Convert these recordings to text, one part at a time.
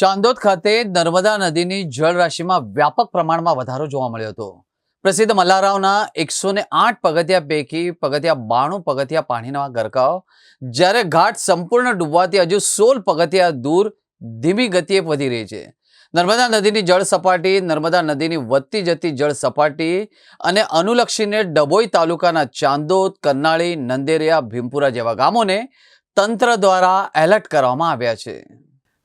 ચાંદોદ ખાતે નર્મદા નદીની જળરાશિમાં વ્યાપક પ્રમાણમાં વધારો જોવા મળ્યો હતો. પ્રસિદ્ધ મલ્લારાવના એકસો ને આઠ પગથિયા પૈકી પગથિયા બાણું પગથિયા પાણીના ગરકાવ, જ્યારે ઘાટ સંપૂર્ણ ડૂબવાથી હજુ સોળ પગથિયા દૂર ધીમી ગતિએ વધી રહી છે. નર્મદા નદીની જળ સપાટી, નર્મદા નદીની વધતી જતી જળ સપાટી અને અનુલક્ષીને ડભોઈ તાલુકાના ચાંદોદ કરનાળી નંદેરિયા, ભીમપુરા જેવા ગામોને તંત્ર દ્વારા એલર્ટ કરવામાં આવ્યા છે.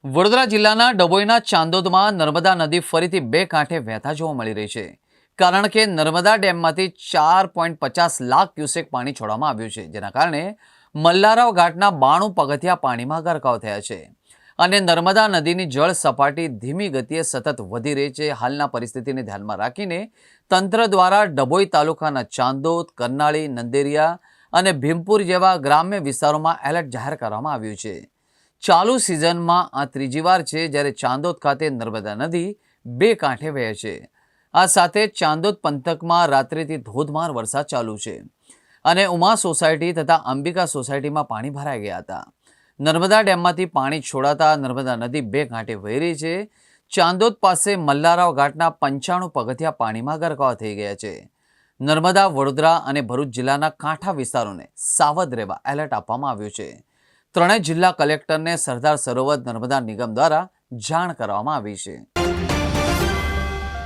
વડોદરા જિલ્લાના ડભોઈના ચાંદોદમાં નર્મદા નદી ફરીથી બે કાંઠે વહેતા જોવા મળી રહી છે. કારણ કે નર્મદા ડેમમાંથી ચાર પોઈન્ટ પચાસ લાખ ક્યુસેક પાણી છોડવામાં આવ્યું છે, જેના કારણે મલ્લારાવ ઘાટના બાણું પગથિયા પાણીમાં ગરકાવ થયા છે. અને નર્મદા નદીની જળ સપાટી ધીમી ગતિએ સતત વધી રહી છે. હાલના પરિસ્થિતિને ધ્યાનમાં રાખીને તંત્ર દ્વારા ડભોઈ તાલુકાના ચાંદોદ, કરનાળી, નંદેરિયા અને ભીમપુર જેવા ગ્રામ્ય વિસ્તારોમાં એલર્ટ જાહેર કરવામાં આવ્યું છે. ચાલુ સિઝનમાં આ ત્રીજી વાર છે જ્યારે ચાંદોદ ખાતે નર્મદા નદી બે કાંઠે વહે છે. આ સાથે ચાંદોદ પંથકમાં રાત્રિથી ધોધમાર વરસાદ ચાલુ છે અને ઉમા સોસાયટી તથા અંબિકા સોસાયટીમાં પાણી ભરાઈ ગયા હતા. નર્મદા ડેમમાંથી પાણી છોડાતા નર્મદા નદી બે કાંઠે વહી રહી છે. ચાંદોદ પાસે મલ્લારાવ ઘાટના પંચાણું પગથિયા પાણીમાં ગરકાવ થઈ ગયા છે. નર્મદા, વડોદરા અને ભરૂચ જિલ્લાના કાંઠા વિસ્તારોને સાવધ રહેવા એલર્ટ આપવામાં આવ્યું છે. ત્રણેય જિલ્લા કલેક્ટરને સરદાર સરોવર નર્મદા નિગમ દ્વારા જાણ કરવામાં આવી છે.